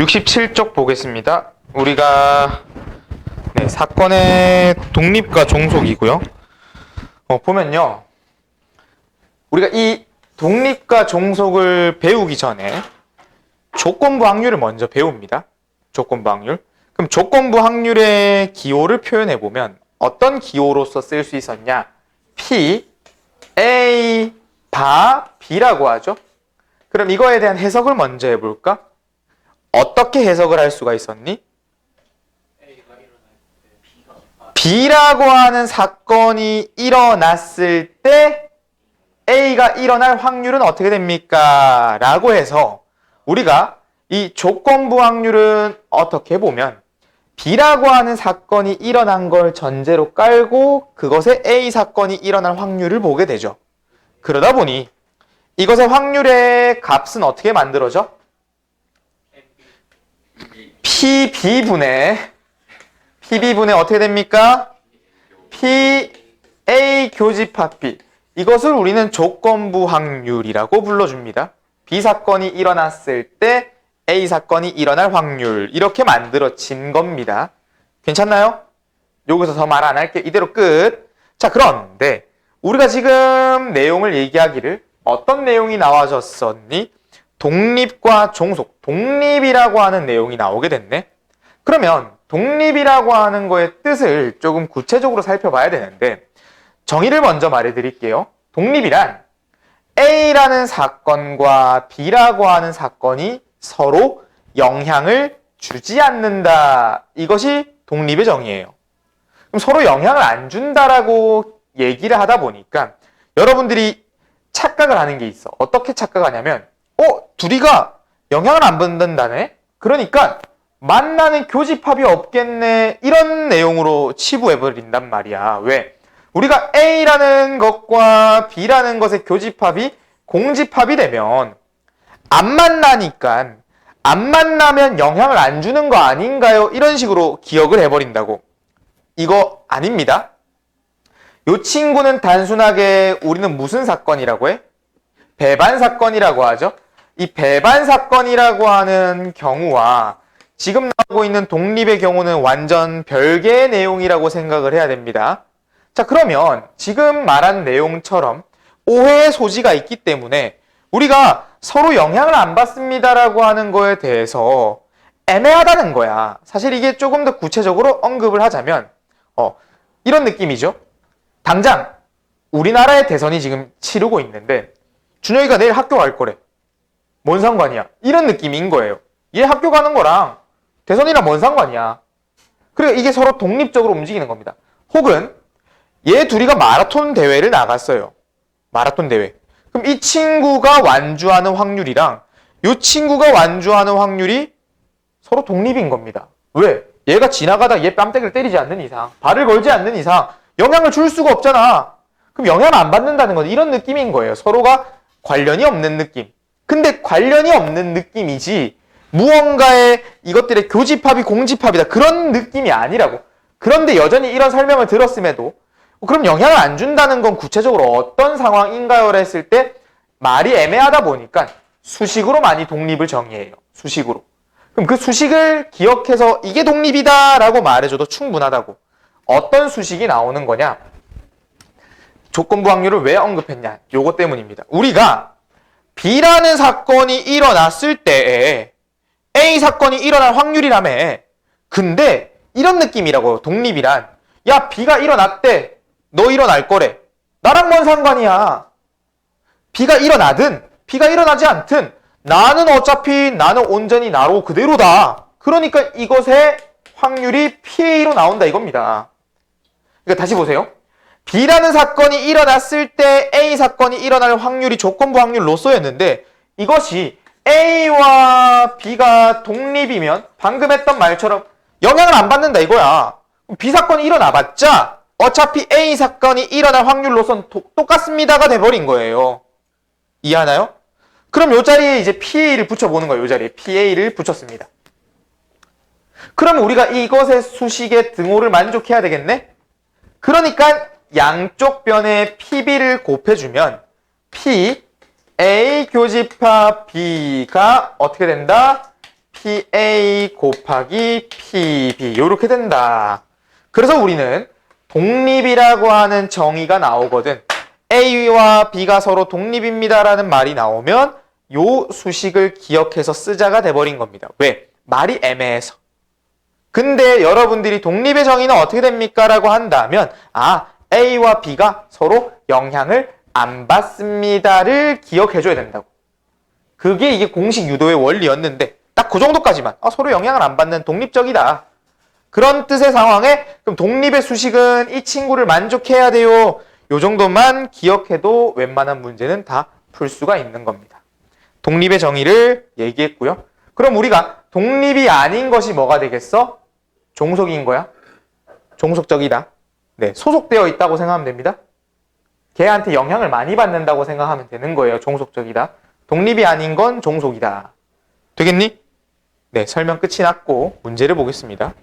67쪽 보겠습니다. 우리가 네, 사건의 독립과 종속이고요. 어, 보면요. 우리가 이 독립과 종속을 배우기 전에 조건부 확률을 먼저 배웁니다. 조건부 확률. 그럼 조건부 확률의 기호를 표현해 보면 어떤 기호로서 쓸 수 있었냐? P, A, 바, B라고 하죠. 그럼 이거에 대한 해석을 먼저 해볼까? 어떻게 해석을 할 수가 있었니? B라고 하는 사건이 일어났을 때 A가 일어날 확률은 어떻게 됩니까? 라고 해서 우리가 이 조건부 확률은 어떻게 보면 B라고 하는 사건이 일어난 걸 전제로 깔고 그것의 A 사건이 일어날 확률을 보게 되죠. 그러다 보니 이것의 확률의 값은 어떻게 만들어져? PB분의 PB분의 어떻게 됩니까? PA 교집합 B 이것을 우리는 조건부 확률이라고 불러줍니다. B 사건이 일어났을 때 A 사건이 일어날 확률 이렇게 만들어진 겁니다. 괜찮나요? 여기서 더 말 안 할게. 이대로 끝. 자, 그런데 우리가 지금 내용을 얘기하기를 어떤 내용이 나와졌었니? 독립과 종속, 독립이라고 하는 내용이 나오게 됐네. 그러면 독립이라고 하는 거의 뜻을 조금 구체적으로 살펴봐야 되는데 정의를 먼저 말해 드릴게요. 독립이란 A라는 사건과 B라고 하는 사건이 서로 영향을 주지 않는다. 이것이 독립의 정의예요. 그럼 서로 영향을 안 준다라고 얘기를 하다 보니까 여러분들이 착각을 하는 게 있어. 어떻게 착각하냐면, 어, 둘이가 영향을 안 받는다네? 그러니까 만나는 교집합이 없겠네. 이런 내용으로 치부해버린단 말이야. 왜? 우리가 A라는 것과 B라는 것의 교집합이 공집합이 되면 안 만나니까 안 만나면 영향을 안 주는 거 아닌가요? 이런 식으로 기억을 해버린다고. 이거 아닙니다. 요 친구는 단순하게 우리는 무슨 사건이라고 해? 배반 사건이라고 하죠. 이 배반 사건이라고 하는 경우와 지금 나오고 있는 독립의 경우는 완전 별개의 내용이라고 생각을 해야 됩니다. 자, 그러면 지금 말한 내용처럼 오해의 소지가 있기 때문에 우리가 서로 영향을 안 받습니다라고 하는 거에 대해서 애매하다는 거야. 사실 이게 조금 더 구체적으로 언급을 하자면, 어, 이런 느낌이죠. 당장 우리나라의 대선이 지금 치르고 있는데, 준영이가 내일 학교 갈 거래. 뭔 상관이야? 이런 느낌인 거예요. 얘 학교 가는 거랑 대선이랑 뭔 상관이야? 그리고 이게 서로 독립적으로 움직이는 겁니다. 혹은 얘 둘이가 마라톤 대회를 나갔어요. 마라톤 대회. 그럼 이 친구가 완주하는 확률이랑 이 친구가 완주하는 확률이 서로 독립인 겁니다. 왜? 얘가 지나가다 얘 뺨때기를 때리지 않는 이상, 발을 걸지 않는 이상 영향을 줄 수가 없잖아. 그럼 영향을 안 받는다는 건 이런 느낌인 거예요. 서로가 관련이 없는 느낌. 근데 관련이 없는 느낌이지 무언가의 이것들의 교집합이 공집합이다. 그런 느낌이 아니라고. 그런데 여전히 이런 설명을 들었음에도 그럼 영향을 안 준다는 건 구체적으로 어떤 상황인가요? 했을 때 말이 애매하다 보니까 수식으로 많이 독립을 정의해요. 수식으로. 그럼 그 수식을 기억해서 이게 독립이다 라고 말해줘도 충분하다고. 어떤 수식이 나오는 거냐? 조건부 확률을 왜 언급했냐? 요거 때문입니다. 우리가 B라는 사건이 일어났을 때에 A 사건이 일어날 확률이라며. 근데 이런 느낌이라고 독립이란 야 B가 일어났대. 너 일어날 거래. 나랑 뭔 상관이야. B가 일어나든 B가 일어나지 않든 나는 어차피 나는 온전히 나로 그대로다. 그러니까 이것의 확률이 PA로 나온다 이겁니다. 그러니까 다시 보세요. B라는 사건이 일어났을 때 A 사건이 일어날 확률이 조건부 확률로서였는데 이것이 A와 B가 독립이면 방금 했던 말처럼 영향을 안 받는다 이거야. B 사건이 일어나봤자 어차피 A 사건이 일어날 확률로선 똑같습니다가 돼버린 거예요. 이해하나요? 그럼 요 자리에 이제 PA를 붙여보는 거예요. 요 자리에 PA를 붙였습니다. 그럼 우리가 이것의 수식의 등호를 만족해야 되겠네? 그러니까 양쪽 변에 PB를 곱해주면 P, A 교집합 B가 어떻게 된다? PA 곱하기 PB 이렇게 된다. 그래서 우리는 독립이라고 하는 정의가 나오거든. A와 B가 서로 독립입니다라는 말이 나오면 요 수식을 기억해서 쓰자가 돼버린 겁니다. 왜? 말이 애매해서. 근데 여러분들이 독립의 정의는 어떻게 됩니까? 라고 한다면 아, A와 B가 서로 영향을 안 받습니다를 기억해줘야 된다고. 그게 이게 공식 유도의 원리였는데 딱 그 정도까지만 아, 서로 영향을 안 받는 독립적이다. 그런 뜻의 상황에 그럼 독립의 수식은 이 친구를 만족해야 돼요. 요 정도만 기억해도 웬만한 문제는 다 풀 수가 있는 겁니다. 독립의 정의를 얘기했고요. 그럼 우리가 독립이 아닌 것이 뭐가 되겠어? 종속인 거야? 종속적이다. 네, 소속되어 있다고 생각하면 됩니다. 걔한테 영향을 많이 받는다고 생각하면 되는 거예요. 종속적이다. 독립이 아닌 건 종속이다. 되겠니? 네, 설명 끝이 났고 문제를 보겠습니다.